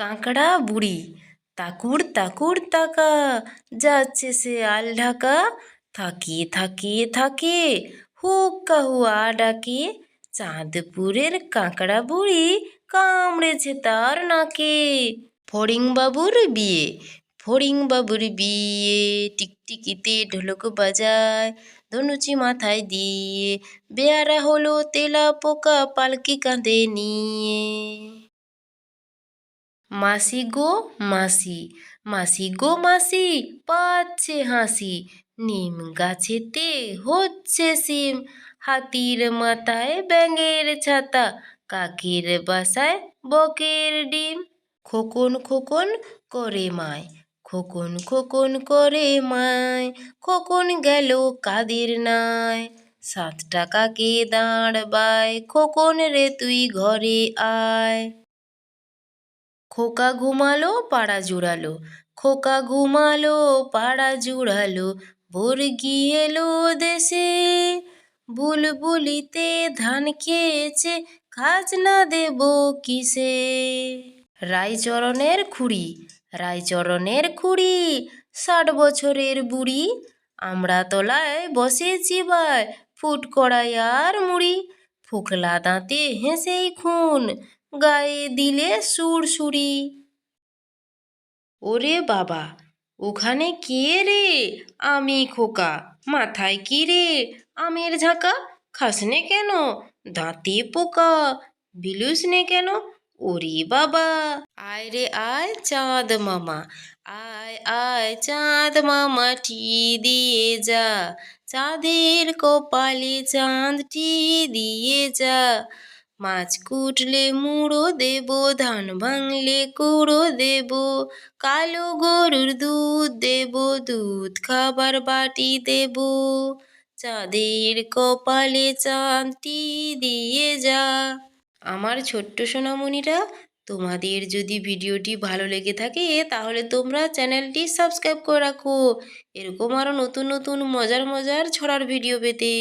কাঁকড়া বুড়ি। তাকুর তাকুর তাকা যাচ্ছে সে আল ঢাকা। থাকিয়ে থাকিয়ে থাকে হুক্কা হুয়া ডাকে। চাঁদপুরের কাঁকড়া বুড়ি কামড়েছে তার নাকে। ফড়িংবাবুর বিয়ে ফড়িংবাবুর বিয়ে। টিকটিকিতে ঢোলক বাজায়, ধনুচি মাথায় দিয়ে। বেয়ারা হলো তেলা পোকা, পালকি কাঁধে নিয়ে। মাসি গো মাসি মাসি গো মাসি, পাচ্ছে হাসি। নিম গাছেতে হচ্ছে সিম, হাতির মাথায় ব্যাঙের ছাতা, কাকের বাসায় বকের ডিম। খোকন খোকন করে মায়, খোকন খোকন করে মায়, খোকন গেল কাদের নাই সাত টাকাকে দাঁড়বায় খোকন রে তুই ঘরে আয়। খোকা ঘুমালো, পাড়া জুড়ালো। খোকা ঘুমালো, পাড়া জুড়ালো। ভোর গিয়েলো দেশে। বুলবুলিতে ধান খেয়েছে, খাজনা দেব কিসে? রায়চরণের খুঁড়ি রায়চরণের খুঁড়ি, ষাট বছরের বুড়ি। আমরা তলায় বসেছি ভাই ফুট কড়াই আর মুড়ি। ফুকলা দাঁতে হেসেই খুন গায়ে দিলে সুড়সুড়ি ওরে বাবা, ওখানে কে রে? আমি খোকা, মাথায় কি রে? আমের ঝাঁকা, খাসনে কেন? দাঁতে পোকা বিলুস নে কেন? ওরে বাবা। আয় রে আয় চাঁদ মামা, আয় আয় চাঁদ মামা, টি দিয়ে যা। চাঁদের কপালে চাঁদটি দিয়ে যা। মাছ কুটলে মুড়ো দেব, ধান ভাঙলে কুড়ো দেব, কালো গরুর দুধ দেব, দুধ খাবার বাটি দেব। চাঁদের কপালে চাঁদটি দিয়ে যা। আমার ছোট্ট সোনামণিরা, তোমাদের যদি ভিডিওটি ভালো লেগে থাকে, তাহলে তোমরা চ্যানেলটি সাবস্ক্রাইব করে রাখো। এরকম আরও নতুন নতুন মজার মজার ছড়ার ভিডিও পেতে।